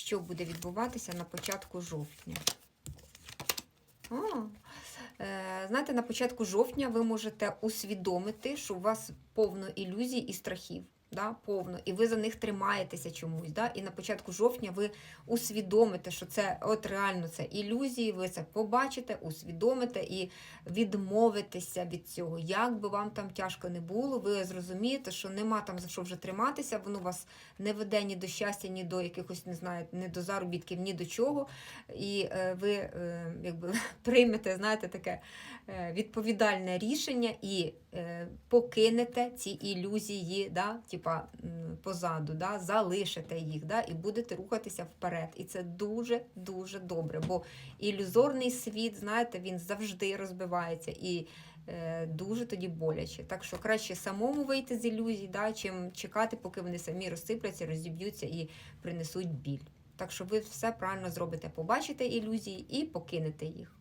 що буде відбуватися на початку жовтня. О, е, знаєте, на початку жовтня ви можете усвідомити, що у вас повно ілюзій і страхів. Да, повно, і ви за них тримаєтеся чомусь. Да? І на початку жовтня ви усвідомите, що це от реально це ілюзії, ви це побачите, усвідомите і відмовитеся від цього. Як би вам там тяжко не було, ви зрозумієте, що нема там за що вже триматися, воно вас не веде ні до щастя, ні до якихось, не знаю, ні до заробітків, ні до чого. І е, ви е, якби приймете, знаєте, таке е, відповідальне рішення і е, покинете ці ілюзії, да, типа позаду, да, залишите їх, да, і будете рухатися вперед. І це дуже дуже добре. Бо ілюзорний світ, знаєте, він завжди розбивається і е, дуже тоді боляче. Так що краще самому вийти з ілюзій, да, чим чекати, поки вони самі розсипляться, розіб'ються і принесуть біль. Так що ви все правильно зробите, побачите ілюзії і покинете їх.